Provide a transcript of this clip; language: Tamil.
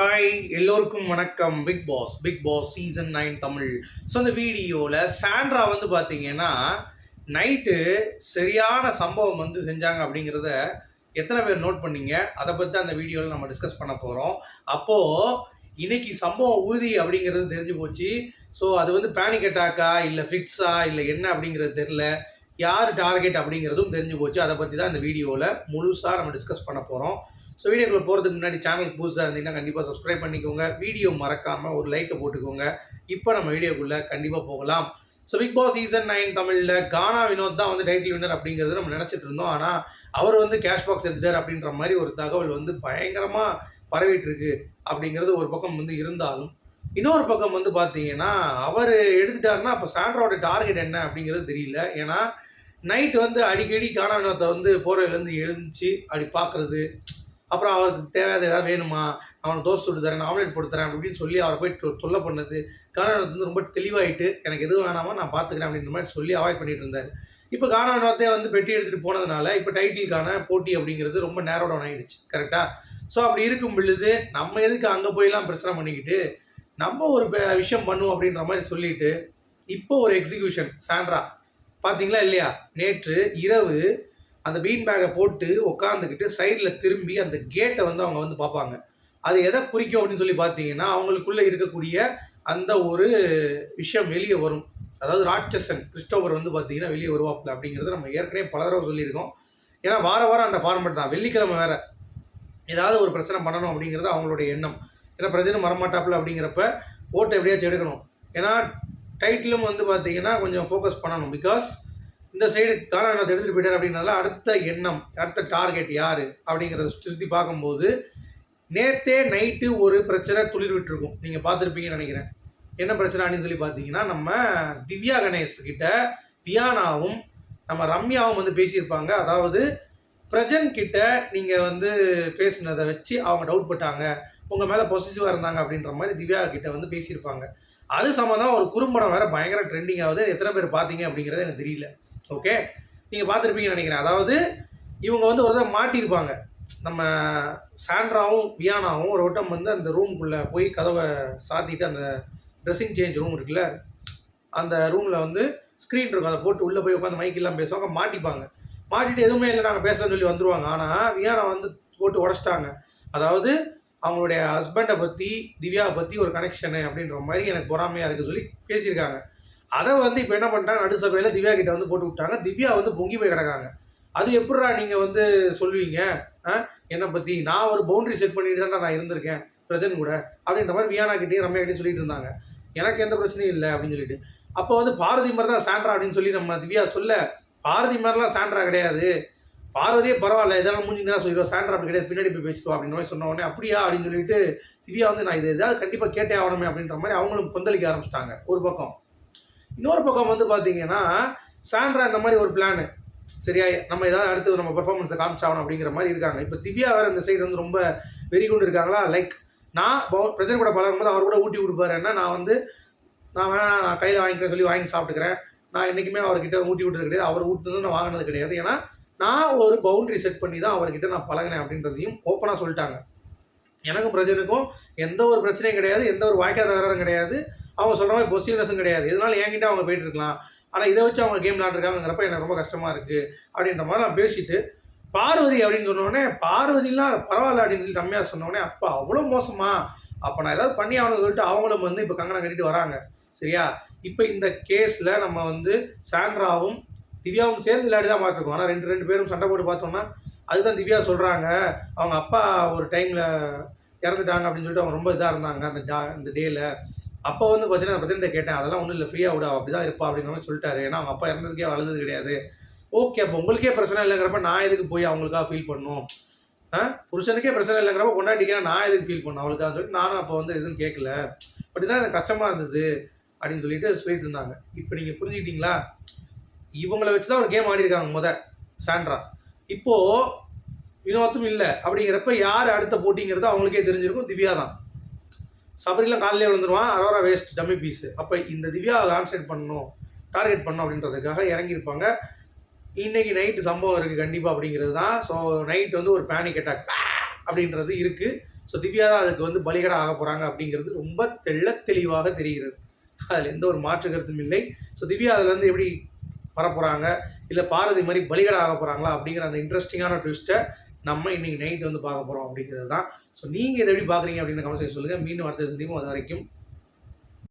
ஹாய் எல்லோருக்கும் வணக்கம். Bigg Boss Bigg Boss season nine Tamil. So இந்த வீடியோவில் சாண்ட்ரா வந்து பார்த்தீங்கன்னா நைட்டு சரியான சம்பவம் வந்து செஞ்சாங்க அப்படிங்கிறத எத்தனை பேர் நோட் பண்ணீங்க? அதை பற்றி அந்த வீடியோவில் நம்ம டிஸ்கஸ் பண்ண போகிறோம் அப்போது இன்னைக்கு சம்பவம் உறுதி அப்படிங்கிறது தெரிஞ்சு போச்சு. ஸோ அது வந்து பேனிக் அட்டாக்கா இல்லை ஃபிட்ஸா இல்லை என்ன அப்படிங்கிறது தெரில யார் டார்கெட் அப்படிங்கிறதும் தெரிஞ்சு போச்சு. அதை பற்றி தான் இந்த வீடியோவில் முழுசாக நம்ம டிஸ்கஸ் பண்ண போகிறோம் ஸோ வீடியோக்குள்ள போகிறதுக்கு முன்னாடி சேனலுக்கு புதுசாக இருந்தீங்கன்னா கண்டிப்பாக சப்ஸ்கிரைப் பண்ணிக்கோங்க. வீடியோ மறக்காமல் ஒரு லைக்கை போட்டுக்கோங்க. இப்போ நம்ம வீடியோக்குள்ளே கண்டிப்பாக போகலாம். So Bigg Boss season nine தமிழில் கானா வினோத் தான் வந்து டைட்டில் வின்னர் அப்படிங்கிறது நம்ம நினச்சிட்டு இருந்தோம். ஆனால் அவர் வந்து கேஷ் பாக்ஸ் எடுத்துட்டார் அப்படின்ற மாதிரி ஒரு தகவல் வந்து பயங்கரமாக பரவிட்டு இருக்கு அப்படிங்கிறது ஒரு பக்கம் வந்து இருந்தாலும் இன்னொரு பக்கம் வந்து பார்த்தீங்கன்னா அவர் எடுத்துட்டாருன்னா அப்போ சாண்ட்ராவோட டார்கெட் என்ன அப்படிங்கிறது தெரியல. ஏன்னா நைட் வந்து அடிக்கடி கானா வினோத்தை வந்து போர்வையிலேருந்து எழுந்துச்சு அப்படி பார்க்குறது அப்புறம் அவருக்கு தேவையாத ஏதாவது வேணுமா? அவனை தோசை சுட்டு தரேன் ஆம்லேட் போட்டு தரேன் அப்படின்னு சொல்லி அவரை போய் தொல்லை பண்ணது. கானாவினோத் வந்து ரொம்ப தெளிவாயிட்டு எனக்கு எதுவும் வேணாமா நான் பார்த்துக்கிறேன் அப்படின்ற மாதிரி சொல்லி அவாய்ட் பண்ணிட்டு இருந்தார். இப்போ கானாவினோத்தே வந்து பெட்டி எடுத்துகிட்டு போனதுனால இப்போ டைட்டிலுக்கான போட்டி அப்படிங்கிறது ரொம்ப நேரோ டவுன் கரெக்டாக ஸோ அப்படி இருக்கும் பொழுது நம்ம எதுக்கு அங்கே போயெல்லாம் பிரச்சனை பண்ணிக்கிட்டு நம்ம ஒரு விஷயம் பண்ணுவோம் அப்படின்ற மாதிரி சொல்லிட்டு இப்போ ஒரு எக்ஸிகியூஷன் சாண்ட்ரா பார்த்தீங்களா இல்லையா? நேற்று இரவு அந்த பீன் பேக்கை போட்டு உட்காந்துக்கிட்டு சைடில் திரும்பி அந்த கேட்டை வந்து அவங்க வந்து பார்ப்பாங்க. அது எதை குறிக்கும் அப்படின்னு சொல்லி பார்த்தீங்கன்னா அவங்களுக்குள்ளே இருக்கக்கூடிய அந்த ஒரு விஷயம் வெளியே வரும். அதாவது ராட்சசன் கிறிஸ்டோபர் வந்து பார்த்தீங்கன்னா வெளியே வருவாப்புல அப்படிங்கிறத நம்ம ஏற்கனவே பல தடவை சொல்லியிருக்கோம். ஏன்னா வார வாரம் அந்த ஃபார்மேட் தான். வெள்ளிக்கிழமை வேற. ஏதாவது ஒரு பிரச்சனை பண்ணணும் அப்படிங்கிறது அவங்களுடைய எண்ணம். ஏன்னா பிரச்சனை வரமாட்டாப்புல அப்படிங்கிறப்ப ஓட்டை எப்படியாச்சும் எடுக்கணும். ஏன்னா டைட்டிலும் வந்து பார்த்தீங்கன்னா கொஞ்சம் ஃபோக்கஸ் பண்ணணும். பிகாஸ் இந்த சைடு காரணத்தை எடுத்துகிட்டு போயிட்டார் அப்படின்னால அடுத்த எண்ணம் அடுத்த டார்கெட் யார் அப்படிங்கிறத சுற்றி பார்க்கும்போது நேத்தே நைட்டு ஒரு பிரச்சனை துளிர் விட்டுருக்கும். நீங்கள் பார்த்துருப்பீங்கன்னு நினைக்கிறேன். என்ன பிரச்சனை அப்படின்னு சொல்லி பார்த்தீங்கன்னா நம்ம திவ்யா கணேஷ் கிட்ட வியானாவும் நம்ம ரம்யாவும் வந்து பேசியிருப்பாங்க. அதாவது பிரஜன் கிட்ட நீங்கள் வந்து பேசுனதை வச்சு அவங்க டவுட் பட்டாங்க. உங்கள் மேலே பொசிசிவாக இருந்தாங்க அப்படின்ற மாதிரி திவ்யா கிட்ட வந்து பேசியிருப்பாங்க. அது சம்மந்தம் ஒரு குறும்படம் வேறு பயங்கர ட்ரெண்டிங் ஆகுது. எத்தனை பேர் பார்த்தீங்க அப்படிங்கிறது எனக்கு தெரியல. ஓகே நீங்கள் பார்த்துருப்பீங்கன்னு நினைக்கிறேன். அதாவது இவங்க வந்து ஒரு தடவை மாட்டியிருப்பாங்க. நம்ம சாண்ட்ராவும் வியானாவும் ஒரு வட்டம் வந்து அந்த ரூம்குள்ளே போய் கதவை சாத்திட்டு அந்த ட்ரெஸ்ஸிங் சேஞ்ச் ரூம் இருக்குல்ல அந்த ரூமில் வந்து ஸ்க்ரீன் இருக்கும். அதை போட்டு உள்ளே போய் உட்காந்து மைக்கெல்லாம் பேசுவாங்க. மாட்டிப்பாங்க. மாட்டிட்டு எதுவுமே இல்லை நாங்கள் பேசுகிறேன்னு சொல்லி வந்துருவாங்க. ஆனால் வியானா வந்து போட்டு உடச்சிட்டாங்க. அதாவது அவங்களுடைய ஹஸ்பண்டை பற்றி திவ்யாவை பற்றி ஒரு கனெக்ஷனு அப்படின்ற மாதிரி எனக்கு பொறாமையாக இருக்குன்னு சொல்லி பேசியிருக்காங்க. அதை வந்து இப்போ என்ன பண்ணிட்டாங்க? நடுசபையில் திவ்யா கிட்ட வந்து போட்டு விட்டாங்க. திவ்யா வந்து பொங்கி போய் கிடக்காங்க. அது எப்படிடா நீங்கள் வந்து சொல்லுவீங்க? ஆ? என்னை பற்றி நான் ஒரு பவுண்ட்ரி செட் பண்ணிட்டு தான் நான் இருந்திருக்கேன் பிரஜன் கூட அப்படின்ற மாதிரி வியானா கிட்டேயும் ரம்யா கிட்டேயும் சொல்லிட்டு இருந்தாங்க. எனக்கு எந்த பிரச்சனையும் இல்லை அப்படின்னு சொல்லிட்டு. அப்போ வந்து பாரதி மாதிரி தான் சாண்ட்ரா அப்படின்னு சொல்லி நம்ம திவ்யா சொல்ல பாரதி மாதிரிலாம் சாண்ட்ரா கிடையாது. பார்வதியே பரவாயில்ல இதெல்லாம் மூஞ்சி சொல்லிடுவோம் சாண்ட்ரா அப்படி கிடையாது பின்னாடி போய் பேசுவோம் அப்படின்னு மாதிரி சொன்ன உடனே அப்படியா? அப்படின்னு சொல்லிட்டு திவ்யா வந்து நான் இது ஏதாவது கண்டிப்பாக கேட்டே ஆகணுமே அப்படின்ற மாதிரி அவங்களும் கொந்தளிக்க ஆரம்பிச்சிட்டாங்க ஒரு பக்கம். இன்னொரு பக்கம் வந்து பார்த்தீங்கன்னா சாண்ட்ரா இந்த மாதிரி ஒரு பிளானு சரியா? நம்ம ஏதாவது அடுத்து நம்ம பெர்ஃபார்மன்ஸை காமிச்சாகணும் அப்படிங்கிற மாதிரி இருக்காங்க. இப்போ திவ்யா வேறு இந்த சைடு வந்து ரொம்ப வெறி கொண்டு இருக்காங்களா லைக் நான் பவு- பிரஜன் கூட பழகும்போது அவர் கூட ஊட்டி கொடுப்பாருன்னா நான் வந்து நான் வேணா நான் கையில் வாங்கிக்கிறேன் சொல்லி வாங்கி சாப்பிட்டுக்கிறேன். நான் என்றைக்குமே அவர்கிட்ட ஊட்டி விட்டது கிடையாது. அவர் ஊட்டுனது நான் வாங்கினது கிடையாது. ஏன்னா நான் ஒரு பவுண்டரி செட் பண்ணி தான் அவர்கிட்ட நான் பழகினேன் அப்படின்றதையும் ஓப்பனாக சொல்லிட்டாங்க. எனக்கும் பிரஜனுக்கும் எந்த ஒரு பிரச்சனையும் கிடையாது. எந்த ஒரு வாய்க்காத தகராறும் கிடையாது. அவங்க சொல்கிற மாதிரி பொசிவ்னஸும் கிடையாது. இதனால என்கிட்ட அவங்க போயிட்டு இருக்கலாம் ஆனால் இதை வச்சு அவங்க கேம் விளாண்டுருக்காங்கிறப்ப எனக்கு ரொம்ப கஷ்டமாக இருக்குது அப்படின்ற மாதிரி நான் பேசிட்டு பார்வதி அப்படின்னு சொன்னோடனே பார்வதிலாம் பரவாயில்ல அப்படின்னு சொல்லி ரம்யா சொன்னோடனே அப்பா அவ்வளோ மோசமா? அப்போ நான் ஏதாவது பண்ணி ஆகணும்னு சொல்லிட்டு அவங்களும் வந்து இப்போ கங்கணம் கட்டிட்டு வராங்க. சரியா? இப்போ இந்த கேஸில் நம்ம வந்து சாண்ட்ராவும் திவ்யாவும் சேர்ந்து விளையாடி தான் பார்த்துருக்கோம். ஆனால் ரெண்டு ரெண்டு பேரும் சண்டை போட்டு பார்த்தோம்னா அதுதான் திவ்யா சொல்கிறாங்க அவங்க அப்பா ஒரு டைமில் இறந்துட்டாங்க அப்படின்னு சொல்லிட்டு அவங்க ரொம்ப இதாக இருந்தாங்க அந்த டா அந்த டேயில் அப்போ வந்து பார்த்தீங்கன்னா பிரசிடண்ட்டை கேட்டேன் அதெல்லாம் ஒன்றும் இல்லை ஃப்ரீயாக விட அப்படி தான் இருப்பா அப்படிங்கிற மாதிரி சொல்லிட்டாரு. ஏன்னா அவங்க அப்பா இறந்ததுக்கே வளர்ந்தது கிடையாது. ஓகே அப்போ உங்களுக்கே பிரச்சனை இல்லைங்கிறப்ப நான் எதுக்கு போய் அவங்களுக்காக ஃபீல் பண்ணும்? ஆ? புருஷனுக்கே பிரச்சனை இல்லைங்கிறப்ப கொண்டாடிக்க நான் எதுக்கு ஃபீல் பண்ணணும் அவளுக்காக சொல்லிட்டு நானும் அப்போ வந்து எதுவும் கேட்கல அப்படி தான் எனக்கு கஷ்டமாக இருந்தது அப்படின்னு சொல்லிட்டு சொல்லிட்டு இருந்தாங்க. இப்போ நீங்கள் புரிஞ்சுக்கிட்டீங்களா? இவங்களை வச்சு தான் ஒரு கேம் ஆடி இருக்காங்க முத சாண்ட்ரா. இப்போது வினோத்தும் இல்லை அப்படிங்கிறப்ப யார் அடுத்த போட்டிங்கிறது அவங்களுக்கே தெரிஞ்சிருக்கும் திவ்யா தான். சபரிலாம் காலையிலே விழுந்துருவான் அரோரா வேஸ்ட் டம்மி பீஸு அப்போ இந்த திவ்யாவை கான்சன்ட்ரேட் பண்ணணும் டார்கெட் பண்ணணும் அப்படின்றதுக்காக இறங்கியிருப்பாங்க. இன்றைக்கி நைட்டு சம்பவம் இருக்குது கண்டிப்பாக அப்படிங்கிறது தான். ஸோ நைட் வந்து ஒரு பேனிக் அட்டாக் அப்படின்றது இருக்குது ஸோ திவ்யா தான் அதுக்கு வந்து பலிகடா ஆக போகிறாங்க அப்படிங்கிறது ரொம்ப தெள்ள தெளிவாக தெரிகிறது. அதில் எந்த ஒரு மாற்று கருத்தும் இல்லை. ஸோ திவ்யா அதுலேருந்து எப்படி வரப்போகிறாங்க இல்லை பாரதி மாதிரி பலிகடா ஆக போகிறாங்களா அப்படிங்கிற அந்த இன்ட்ரெஸ்டிங்கான ட்விஸ்ட்டை நம்ம இன்னைக்கு நைட் வந்து பார்க்க போகிறோம் அப்படிங்கிறது தான் ஸோ நீங்கள் இதை எப்படி பார்க்குறீங்க அப்படின்னு கமெண்ட் சொல்லுங்கள் மீண்டும் அடுத்த சந்திப்போம். அது வரைக்கும்